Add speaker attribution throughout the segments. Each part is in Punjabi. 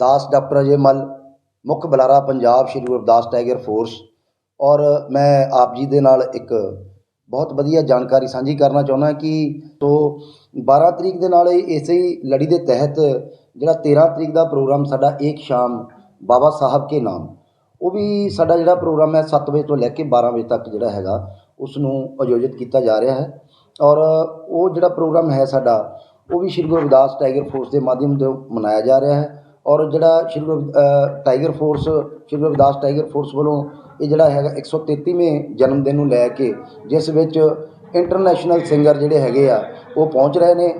Speaker 1: ਦਾਸ ਡਾਕਟਰ ਅਜੇ ਮੱਲ ਮੁੱਖ ਬੁਲਾਰਾ ਪੰਜਾਬ ਸ਼੍ਰੀ ਗੁਰੂ ਰਵਿਦਾਸ ਟਾਈਗਰ ਫੋਰਸ ਔਰ ਮੈਂ ਆਪ ਜੀ ਦੇ ਨਾਲ ਇੱਕ ਬਹੁਤ ਵਧੀਆ ਜਾਣਕਾਰੀ ਸਾਂਝੀ ਕਰਨਾ ਚਾਹੁੰਦਾ ਕਿ ਤੋਂ 12 ਤਰੀਕ ਦੇ ਨਾਲ ਇਸੇ ਹੀ ਲੜੀ ਦੇ ਤਹਿਤ ਜਿਹੜਾ 13 ਤਰੀਕ ਦਾ ਪ੍ਰੋਗਰਾਮ ਸਾਡਾ ਏਕ ਸ਼ਾਮ ਬਾਬਾ ਸਾਹਿਬ ਕੇ ਨਾਮ ਉਹ ਵੀ ਸਾਡਾ ਜਿਹੜਾ ਪ੍ਰੋਗਰਾਮ ਹੈ 7 ਵਜੇ ਤੋਂ ਲੈ ਕੇ 12 ਵਜੇ ਤੱਕ ਜਿਹੜਾ ਹੈਗਾ ਉਸ ਨੂੰ ਆਯੋਜਿਤ ਕੀਤਾ ਜਾ ਰਿਹਾ ਹੈ ਔਰ ਉਹ ਜਿਹੜਾ ਪ੍ਰੋਗਰਾਮ ਹੈ ਸਾਡਾ ਉਹ ਵੀ ਸ਼੍ਰੀ ਗੁਰੂ ਰਵਿਦਾਸ ਟਾਈਗਰ ਫੋਰਸ ਦੇ ਮਾਧਿਅਮ ਤੋਂ ਮਨਾਇਆ ਜਾ ਰਿਹਾ ਹੈ ਔਰ ਜਿਹੜਾ Shri Guru tiger force, Shri Guru Ravidas tiger force ਵੱਲੋਂ ਇਹ ਜਿਹੜਾ ਹੈਗਾ 133ਵੇਂ ਜਨਮ ਦਿਨ ਨੂੰ ਲੈ ਕੇ ਜਿਸ ਵਿੱਚ ਇੰਟਰਨੈਸ਼ਨਲ ਸਿੰਗਰ ਜਿਹੜੇ ਹੈਗੇ ਆ, ਉਹ ਪਹੁੰਚ ਰਹੇ ਨੇ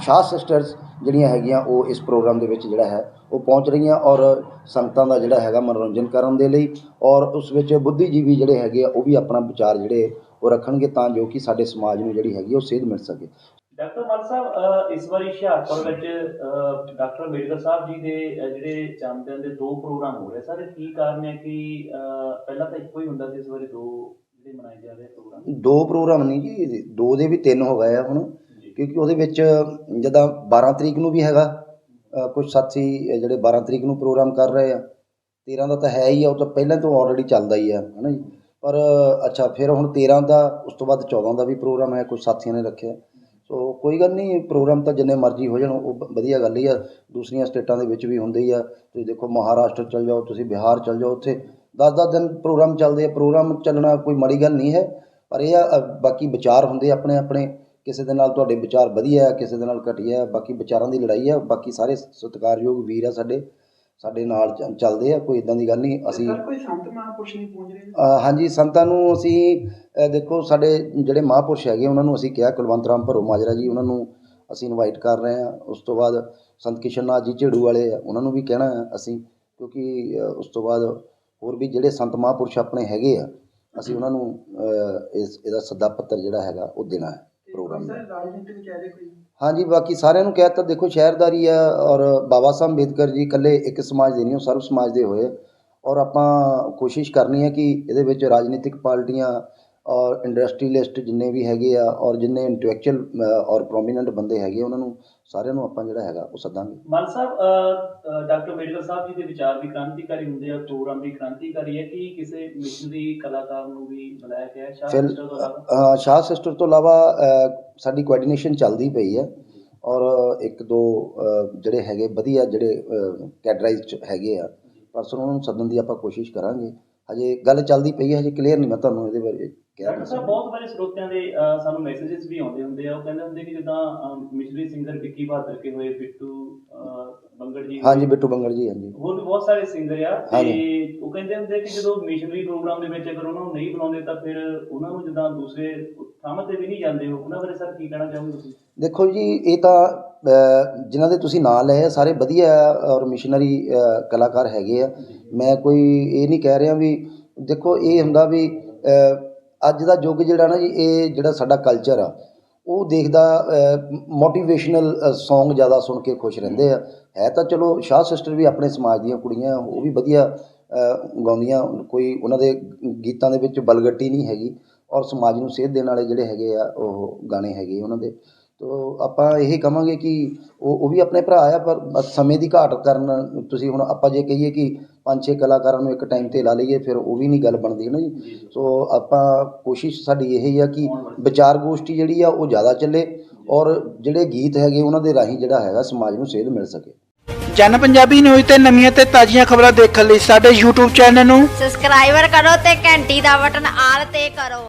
Speaker 1: ਸ਼ਾਹ ਸਿਸਟਰਸ ਜਿਹੜੀਆਂ ਹੈਗੀਆਂ, ਉਹ ਇਸ ਪ੍ਰੋਗਰਾਮ ਦੇ ਵਿੱਚ ਜਿਹੜਾ ਹੈ, ਉਹ ਪਹੁੰਚ ਰਹੀਆਂ ਔਰ ਸੰਗਤਾਂ ਦਾ ਜਿਹੜਾ ਹੈਗਾ ਮਨੋਰੰਜਨ ਕਰਨ ਦੇ ਲਈ ਔਰ ਉਸ ਵਿੱਚ ਬੁੱਧੀਜੀਵੀ ਜਿਹੜੇ ਹੈਗੇ ਆ, ਉਹ ਵੀ ਆਪਣਾ ਵਿਚਾਰ ਜਿਹੜੇ ਉਹ ਰੱਖਣਗੇ ਤਾਂ ਜੋ ਕਿ ਸਾਡੇ ਸਮਾਜ ਨੂੰ ਜਿਹੜੀ ਹੈਗੀ ਉਹ ਸੇਧ ਮਿਲ ਸਕੇ।
Speaker 2: ਡਾਕਟਰ ਮਲ ਸਾਹਿਬ ਇਸ ਵਾਰੀ ਹੁਸ਼ਿਆਰਪੁਰ ਵਿੱਚ ਡਾਕਟਰ ਅੰਬੇਡਕਰ ਸਾਹਿਬ ਜੀ ਦੇ ਜਿਹੜੇ ਜਨਮ ਦਿਨ ਦੇ ਦੋ ਪ੍ਰੋਗਰਾਮ ਹੋ ਰਹੇ ਸਾਰੇ ਕੀ ਕਾਰਨ ਹੈ ਕਿ ਪਹਿਲਾਂ ਤਾਂ ਇੱਕੋ ਹੀ ਹੁੰਦਾ ਸੀ ਇਸ ਵਾਰੀ ਦੋ ਜਿਹੜੇ ਮਨਾਏ ਜਾ ਰਹੇ ਪ੍ਰੋਗਰਾਮ?
Speaker 1: ਦੋ ਪ੍ਰੋਗਰਾਮ ਨਹੀਂ ਜੀ ਦੋ ਦੇ ਵੀ ਤਿੰਨ ਹੋ ਗਏ ਆ ਹੁਣ। ਕਿਉਂਕਿ ਉਹਦੇ ਵਿੱਚ ਜਦਾਂ 12 ਤਰੀਕ ਨੂੰ ਵੀ ਹੈਗਾ ਕੁਝ ਸਾਥੀ ਜਿਹੜੇ 12 ਤਰੀਕ ਨੂੰ ਪ੍ਰੋਗਰਾਮ ਕਰ ਰਹੇ ਆ। 13 ਦਾ ਤਾਂ ਹੈ ਹੀ ਆ ਉਹ ਤਾਂ ਪਹਿਲਾਂ ਤੋਂ ਆਲਰੇਡੀ ਚੱਲਦਾ ਹੀ ਆ ਹਨਾ ਜੀ। ਪਰ ਅੱਛਾ ਫਿਰ ਹੁਣ 13 ਦਾ ਉਸ ਤੋਂ ਬਾਅਦ 14 ਦਾ ਵੀ ਪ੍ਰੋਗਰਾਮ ਹੈ ਕੁਝ ਸਾਥੀਆਂ ਨੇ ਰੱਖਿਆ। ਸੋ ਕੋਈ ਗੱਲ ਨਹੀਂ, ਪ੍ਰੋਗਰਾਮ ਤਾਂ ਜਿੰਨੇ ਮਰਜ਼ੀ ਹੋ ਜਾਣ, ਉਹ ਵਧੀਆ ਗੱਲ ਹੀ ਆ। ਦੂਸਰੀਆਂ ਸਟੇਟਾਂ ਦੇ ਵਿੱਚ ਵੀ ਹੁੰਦੇ ਹੀ ਆ। ਤੁਸੀਂ ਦੇਖੋ ਮਹਾਰਾਸ਼ਟਰ ਚਲ ਜਾਓ, ਤੁਸੀਂ ਬਿਹਾਰ ਚਲ ਜਾਓ, ਉੱਥੇ 10-10 ਦਿਨ ਪ੍ਰੋਗਰਾਮ ਚੱਲਦੇ ਆ। ਪ੍ਰੋਗਰਾਮ ਚੱਲਣਾ ਕੋਈ ਮਾੜੀ ਗੱਲ ਨਹੀਂ ਹੈ, ਪਰ ਇਹ ਆ ਬਾਕੀ ਵਿਚਾਰ ਹੁੰਦੇ ਆਪਣੇ ਆਪਣੇ ਕਿਸੇ ਦੇ ਨਾਲ ਤੁਹਾਡੇ ਵਿਚਾਰ ਵਧੀਆ ਹੈ ਕਿਸੇ ਦੇ ਨਾਲ ਘਟੀਆ ਹੈ ਬਾਕੀ ਵਿਚਾਰਾਂ ਦੀ ਲੜਾਈ ਹੈ ਬਾਕੀ ਸਾਰੇ ਸਤਿਕਾਰਯੋਗ ਵੀਰ ਆ ਸਾਡੇ। ਸਾਡੇ ਨਾਲ ਚੱਲਦੇ ਆ ਕੋਈ ਇਦਾਂ ਦੀ ਗੱਲ ਨਹੀਂ ਅਸੀਂ
Speaker 3: ਕੋਈ ਸੰਤ ਮਹਾਂਪੁਰਸ਼ ਨਹੀਂ ਪਹੁੰਚ ਰਹੇ?
Speaker 1: ਹਾਂਜੀ ਸੰਤਾਂ ਨੂੰ ਅਸੀਂ ਦੇਖੋ ਸਾਡੇ ਜਿਹੜੇ ਮਹਾਂਪੁਰਸ਼ ਹੈਗੇ ਉਹਨਾਂ ਨੂੰ ਅਸੀਂ ਕਿਹਾ ਕੁਲਵੰਤ ਰਾਮ ਭਰੋ ਮਾਜਰਾ ਜੀ ਉਹਨਾਂ ਨੂੰ ਅਸੀਂ ਇਨਵਾਈਟ ਕਰ ਰਹੇ ਹਾਂ। ਉਸ ਤੋਂ ਬਾਅਦ ਸੰਤ ਕਿਸ਼ਨ ਨਾਥ ਜੀ ਝੇੜੂ ਵਾਲੇ ਆ ਉਹਨਾਂ ਨੂੰ ਵੀ ਕਹਿਣਾ ਅਸੀਂ ਕਿਉਂਕਿ ਉਸ ਤੋਂ ਬਾਅਦ ਹੋਰ ਵੀ ਜਿਹੜੇ ਸੰਤ ਮਹਾਂਪੁਰਸ਼ ਆਪਣੇ ਹੈਗੇ ਆ ਅਸੀਂ ਉਹਨਾਂ ਨੂੰ ਇਸ ਇਹਦਾ ਸੱਦਾ ਪੱਤਰ ਜਿਹੜਾ ਹੈਗਾ ਉਹ ਦੇਣਾ ਹੈ। ਪ੍ਰੋਗਰਾਮ
Speaker 3: ਸਰ ਕੋਈ
Speaker 1: ਹਾਂਜੀ ਬਾਕੀ ਸਾਰਿਆਂ ਨੂੰ ਕਹਿ ਤਾ ਦੇਖੋ ਸ਼ਹਿਰਦਾਰੀ ਆ ਔਰ ਬਾਬਾ ਸਾਹਿਬ ਅੰਬੇਦਕਰ ਜੀ ਇਕੱਲੇ ਇੱਕ ਸਮਾਜ ਦੇ ਨਹੀਂ ਉਹ ਸਰਵ ਸਮਾਜ ਦੇ ਹੋਏ। ਔਰ ਆਪਾਂ ਕੋਸ਼ਿਸ਼ ਕਰਨੀ ਹੈ ਕਿ ਇਹਦੇ ਵਿੱਚ ਰਾਜਨੀਤਿਕ ਪਾਰਟੀਆਂ ਔਰ ਇੰਡਸਟਰੀਲਿਸਟ ਜਿੰਨੇ ਵੀ ਹੈਗੇ ਆ ਔਰ ਜਿੰਨੇ ਇੰਟੈਲੈਕਚੁਅਲ ਔਰ ਪ੍ਰੋਮੀਨੈਂਟ ਬੰਦੇ ਹੈਗੇ ਉਹਨਾਂ ਨੂੰ ਸਾਰਿਆਂ ਨੂੰ ਆਪਾਂ ਜਿਹੜਾ ਹੈਗਾ ਉਹ ਸੱਦਾਂਗੇ।
Speaker 2: ਮਲ ਸਾਹਿਬ ਡਾਕਟਰ ਅੰਬੇਡਕਰ ਸਾਹਿਬ ਜੀ ਦੇ ਵਿਚਾਰ ਵੀ ਕ੍ਰਾਂਤੀਕਾਰੀ ਹੁੰਦੇ ਆ ਪ੍ਰੋਗਰਾਮ ਵੀ ਕ੍ਰਾਂਤੀਕਾਰੀ ਹੈ। ਕਿ ਕਿਸੇ ਮਿਸ਼ਨਰੀ ਕਲਾਕਾਰ ਨੂੰ ਵੀ ਬੁਲਾਇਆ ਗਿਆ ਸ਼ਾਹ ਸਿਸਟਰ ਤੋਂ ਇਲਾਵਾ?
Speaker 1: ਸ਼ਾਹ ਸਿਸਟਰ ਤੋਂ ਇਲਾਵਾ ਸਾਡੀ ਕੋਆਰਡੀਨੇਸ਼ਨ ਚੱਲਦੀ ਪਈ ਹੈ ਔਰ ਇੱਕ ਦੋ ਜਿਹੜੇ ਹੈਗੇ ਵਧੀਆ ਜਿਹੜੇ ਕੈਟਰਾਈਜ਼ਡ ਹੈਗੇ ਆ ਪਰਸਨ ਉਹਨਾਂ ਨੂੰ ਸੱਦਣ ਦੀ ਆਪਾਂ ਕੋਸ਼ਿਸ਼ ਕਰਾਂਗੇ। ਹਜੇ ਗੱਲ ਚੱਲਦੀ ਪਈ ਹੈ ਹਜੇ ਕਲੀਅਰ ਨਹੀਂ ਮੈਂ ਤੁਹਾਨੂੰ ਇਹਦੇ ਬਾਰੇ ਕਹਿ।
Speaker 2: ਡਾਕਟਰ ਸਾਹਿਬ ਬਹੁਤ ਸਾਰੇ ਸਰੋਤਿਆਂ ਦੇ ਅਹ, ਸਾਨੂੰ ਮੈਸੇजेस ਵੀ ਆਉਂਦੇ ਹੁੰਦੇ ਆ। ਉਹ ਕਹਿੰਦੇ ਹੁੰਦੇ ਕਿ ਜਿੱਦਾਂ ਮਿਸ਼ਨਰੀ ਸਿੰਗਰ ਵਿੱਕੀ ਬਹਾਦਰ ਕੇ ਹੋਏ ਬਿੱਟੂ ਅਹ, ਬੰਗੜ ਜੀ
Speaker 1: ਹਾਂਜੀ ਬਿੱਟੂ ਬੰਗੜ ਜੀ ਹਾਂਜੀ।
Speaker 2: ਹੋਰ ਵੀ ਬਹੁਤ ਸਾਰੇ ਸਿੰਗਰ ਆ। ਤੇ। ਉਹ ਕਹਿੰਦੇ ਹੁੰਦੇ ਕਿ ਜਦੋਂ ਮਿਸ਼ਨਰੀ ਪ੍ਰੋਗਰਾਮ ਦੇ ਵਿੱਚ ਅਗਰ ਉਹਨਾਂ ਨੂੰ ਨਹੀਂ ਬੁਲਾਉਂਦੇ ਤਾਂ ਫਿਰ ਉਹਨਾਂ ਨੂੰ ਜਿੱਦਾਂ ਦੂਸਰੇ ਥਾਵਾਂ ਤੇ ਵੀ ਨਹੀਂ ਜਾਂਦੇ। ਉਹ ਉਹਨਾਂ ਬਾਰੇ ਸਰ ਕੀ ਕਹਿਣਾ ਚਾਹੋਗੇ ਤੁਸੀਂ?
Speaker 1: ਦੇਖੋ ਜੀ ਇਹ ਤਾਂ ਅ, ਜਿਨ੍ਹਾਂ ਦੇ ਤੁਸੀਂ ਨਾਂ ਲਏ ਆ ਸਾਰੇ ਵਧੀਆ ਔਰ ਮਿਸ਼ਨਰੀ ਕਲਾਕਾਰ ਹੈਗੇ ਆ। ਮੈਂ ਕੋਈ ਇਹ ਨਹੀਂ ਕਹਿ ਰਿਹਾ ਵੀ ਦੇਖੋ ਇਹ ਹੁੰਦਾ ਵੀ ਅੱਜ ਦਾ ਯੁੱਗ ਜਿਹੜਾ ਨਾ ਜੀ ਇਹ ਜਿਹੜਾ ਸਾਡਾ ਕਲਚਰ ਆ ਉਹ ਦੇਖਦਾ ਮੋਟੀਵੇਸ਼ਨਲ Song ਜ਼ਿਆਦਾ ਸੁਣ ਕੇ ਖੁਸ਼ ਰਹਿੰਦੇ ਆ। ਹੈ ਤਾਂ ਚਲੋ ਸ਼ਾਹ ਸਿਸਟਰ ਵੀ ਆਪਣੇ ਸਮਾਜ ਦੀਆਂ ਕੁੜੀਆਂ ਉਹ ਵੀ ਵਧੀਆ ਗਾਉਂਦੀਆਂ। ਕੋਈ ਉਹਨਾਂ ਦੇ ਗੀਤਾਂ ਦੇ ਵਿੱਚ ਬਲਗੱਟੀ ਨਹੀਂ ਹੈਗੀ ਔਰ ਸਮਾਜ ਨੂੰ ਸੇਧ ਦੇਣ ਵਾਲੇ ਜਿਹੜੇ ਹੈਗੇ ਆ ਉਹ ਗਾਣੇ ਹੈਗੇ ਉਹਨਾਂ ਦੇ। ਤੋ ਆਪਾਂ ਇਹ ਕਹਾਂਗੇ ਕਿ ਉਹ ਉਹ ਵੀ ਆਪਣੇ ਭਰਾ ਆ ਪਰ ਬਸ ਸਮੇਂ ਦੀ ਘਾਟ ਕਾਰਨ ਤੁਸੀਂ ਹੁਣ ਆਪਾਂ ਜੇ ਕਹੀਏ ਕਿ ਪੰਜ ਛੇ ਕਲਾਕਾਰਾਂ ਨੂੰ ਇੱਕ ਟਾਈਮ ਤੇ ਲਾ ਲਈਏ ਫਿਰ ਉਹ ਵੀ ਨਹੀਂ ਗੱਲ ਬਣਦੀ ਹੈ ਨਾ ਜੀ? ਸੋ ਆਪਾਂ ਕੋਸ਼ਿਸ਼ ਸਾਡੀ ਇਹ ਹੀ ਆ ਕਿ ਵਿਚਾਰ ਗੋਸ਼ਟੀ ਜਿਹੜੀ ਆ ਉਹ ਜ਼ਿਆਦਾ ਚੱਲੇ ਔਰ ਜਿਹੜੇ ਗੀਤ ਹੈਗੇ ਉਹਨਾਂ ਦੇ ਰਾਹੀਂ ਜਿਹੜਾ ਹੈਗਾ ਸਮਾਜ ਨੂੰ ਸੇਧ ਮਿਲ ਸਕੇ।
Speaker 4: ਜਨ ਪੰਜਾਬੀ ਨਿਊਜ਼ ਤੇ ਨਵੀਆਂ ਤੇ ਤਾਜ਼ੀਆਂ ਖਬਰਾਂ ਦੇਖਣ ਲਈ ਸਾਡੇ YouTube ਚੈਨਲ ਨੂੰ
Speaker 5: ਸਬਸਕ੍ਰਾਈਬਰ ਕਰੋ ਤੇ ਘੰਟੀ ਦਾ ਬਟਨ ਆਲ ਤੇ ਕਰੋ।